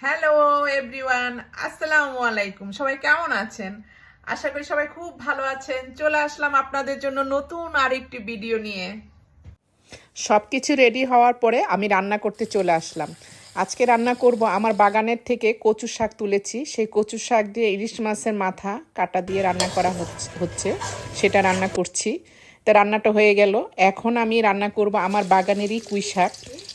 Hello everyone আসসালামু আলাইকুম সবাই কেমন আছেন? আশা করি সবাই খুব ভালো আছেন। চলে আসলাম আপনাদের জন্য নতুন আরেকটি ভিডিও নিয়ে। সব কিছু রেডি হওয়ার পরে আমি রান্না করতে চলে আসলাম। আজকে রান্না করব আমার বাগানের থেকে কচু শাক তুলেছি। সেই কচু শাক দিয়ে ইলিশ মাছের মাথা কাটা দিয়ে রান্না করা হচ্ছে- সেটা রান্না করছি। তা রান্নাটা হয়ে গেল। এখন আমি রান্না করব আমার বাগানেরই কুই শাক।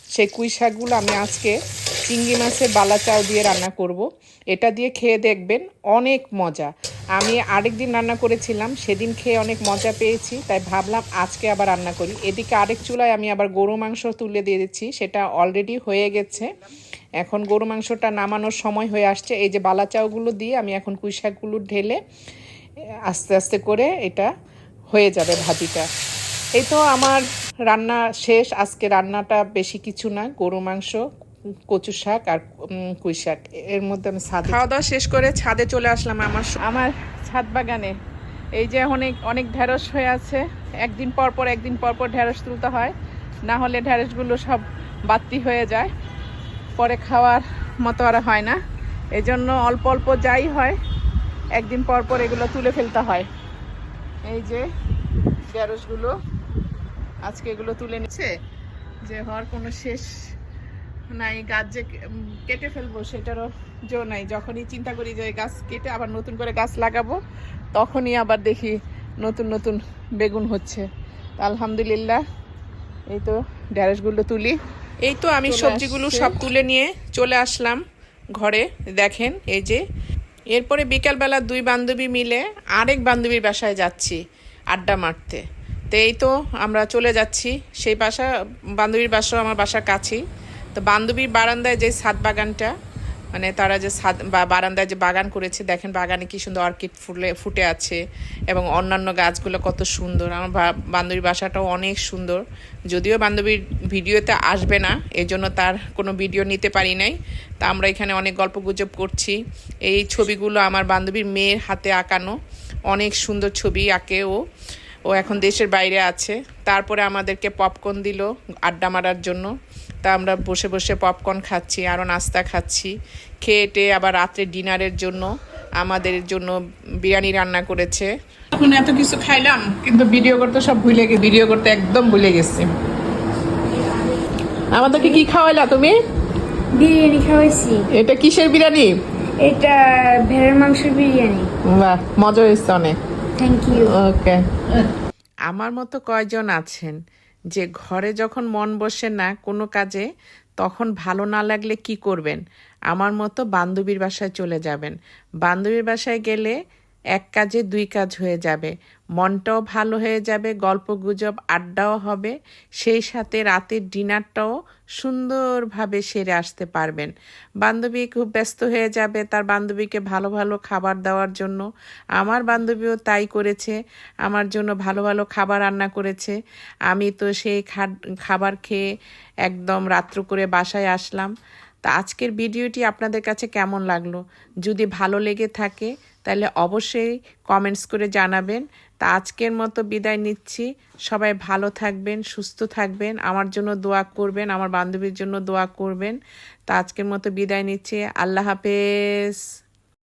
সেই কুই শাকগুলো আমি আজকে চিংড়ি মাছের বালা চাও দিয়ে রান্না করব। এটা দিয়ে খেয়ে দেখবেন অনেক মজা। আমি আরেক দিন রান্না করেছিলাম, সেদিন খেয়ে অনেক মজা পেয়েছি, তাই ভাবলাম আজকে আবার রান্না করি। এদিকে আরেক চুলায় আমি আবার গরু মাংস তুলে দিয়েছি সেটা অলরেডি হয়ে গেছে। এখন গরু মাংসটা নামানোর সময় হয়ে আসছে। এই যে বালা চাউগুলো দিয়ে আমি এখন কুই শাকগুলো ঢেলে, আস্তে আস্তে করে এটা হয়ে যাবে ভাজিটা। এই তো আমার রান্না শেষ। আজকে রান্নাটা বেশি কিছু না, গরু মাংস কচু শাক আর কুই শাক। এর মধ্যে আমি ছাদে খাওয়া দাওয়া শেষ করে ছাদে চলে আসলাম আমার আমার ছাদ বাগানে। এই যে অনেক অনেক ঢেঁড়স হয়ে আছে। একদিন পর পর একদিন পর পর ঢেঁড়স তুলতে হয়। না হলে ঢেঁড়সগুলো সব বাতি হয়ে যায়। পরে খাওয়ার মতো আর হয় না। এই জন্য অল্প অল্প যাই হয় একদিন পর পর এগুলো তুলে ফেলতে হয়। এই যে ঢেঁড়সগুলো আজকে এগুলো তুলে নিচ্ছে। যে হওয়ার কোনো শেষ নাই গাছ যে কেটে ফেলব সেটারও জো নাই। যখনই চিন্তা করি যে গাছ কেটে আবার নতুন করে গাছ লাগাবো তখনই আবার দেখি নতুন নতুন বেগুন হচ্ছে। আলহামদুলিল্লাহ এই তো ঢ্যাঁড়সগুলো তুলি। এই তো আমি সবজিগুলো সব তুলে নিয়ে চলে আসলাম ঘরে দেখেন এই যে। এরপরে বিকালবেলা দুই বান্ধবী মিলে আরেক বান্ধবীর বাসায় যাচ্ছি আড্ডা মারতে। তো এই তো আমরা চলে যাচ্ছি সেই বাসা বান্ধবীর বাসাও আমার বাসার কাছেই। তো বান্ধবীর বারান্দায় যে ছাদ বাগানটা মানে তারা যে ছাদ বা বারান্দায় যে বাগান করেছে, দেখেন বাগানে কি সুন্দর অর্কিড ফুলে, ফুটে আছে এবং অন্যান্য গাছগুলো কত সুন্দর। আমার বান্ধবীর বাসাটাও অনেক সুন্দর। যদিও বান্ধবীর ভিডিওতে আসবে না এই জন্য তার কোনো ভিডিও নিতে পারি নাই। তা আমরা এখানে অনেক গল্প গুজব করছি। এই ছবিগুলো আমার বান্ধবীর মেয়ের হাতে আঁকানো। অনেক সুন্দর ছবি আঁকে ও। ও এখন দেশের বাইরে আছে। তারপরে আমাদেরকে পপকর্ন দিল আড্ডা মারার জন্য। তা আমরা বসে বসে পপকর্ন খাচ্ছি আরও নাস্তা খাচ্ছি। খেয়ে টেয়ে আবার রাত্রে ডিনারের জন্য আমাদের জন্য বিরিয়ানি রান্না করেছে। এখন এত কিছু খাইলাম কিন্তু ভিডিও করতে সব ভুলে গেছি ভিডিও করতে একদম ভুলে গেছি। আমাদেরকে কি খাওয়াইলা তুমি? বিরিয়ানি খাওয়াইছি। এটা কিসের বিরিয়ানি? এটা ভেড়ার মাংসের বিরিয়ানি। বাহ মজা হয়েছে অনেক। থ্যাংক ইউ ওকে আমার মতো কয়জন আছেন? যে ঘরে যখন মন বসে না কোনো কাজে, তখন ভালো না লাগলে কি করবেন? আমার মতো বান্ধবীর বাসায় চলে যাবেন। বান্ধবীর বাসায় গেলে এক কাজে দুই কাজ হয়ে যাবে। মনটাও ভালো হয়ে যাবে, গল্প গুজব, আড্ডাও হবে। সেই সাথে রাতের ডিনারটাও সুন্দরভাবে সেরে আসতে পারবেন। বান্ধবী খুব ব্যস্ত হয়ে যাবে তার বান্ধবীকে ভালো ভালো খাবার দেওয়ার জন্য। আমার বান্ধবীও তাই করেছে, আমার জন্য ভালো ভালো খাবার রান্না করেছে। আমি তো সেই খাবার খেয়ে একদম রাত্র করে বাসায় আসলাম। তা আজকের ভিডিওটি আপনাদের কাছে কেমন লাগল? যদি ভালো লেগে থাকে তাহলে অবশ্যই কমেন্টস করে জানাবেন। তা আজকের মতো বিদায় নিচ্ছি। সবাই ভালো থাকবেন, সুস্থ থাকবেন, আমার জন্য দোয়া করবেন, আমার বান্ধবীর জন্য দোয়া করবেন। তা আজকের মতো বিদায় নিচ্ছি। আল্লাহ হাফেজ।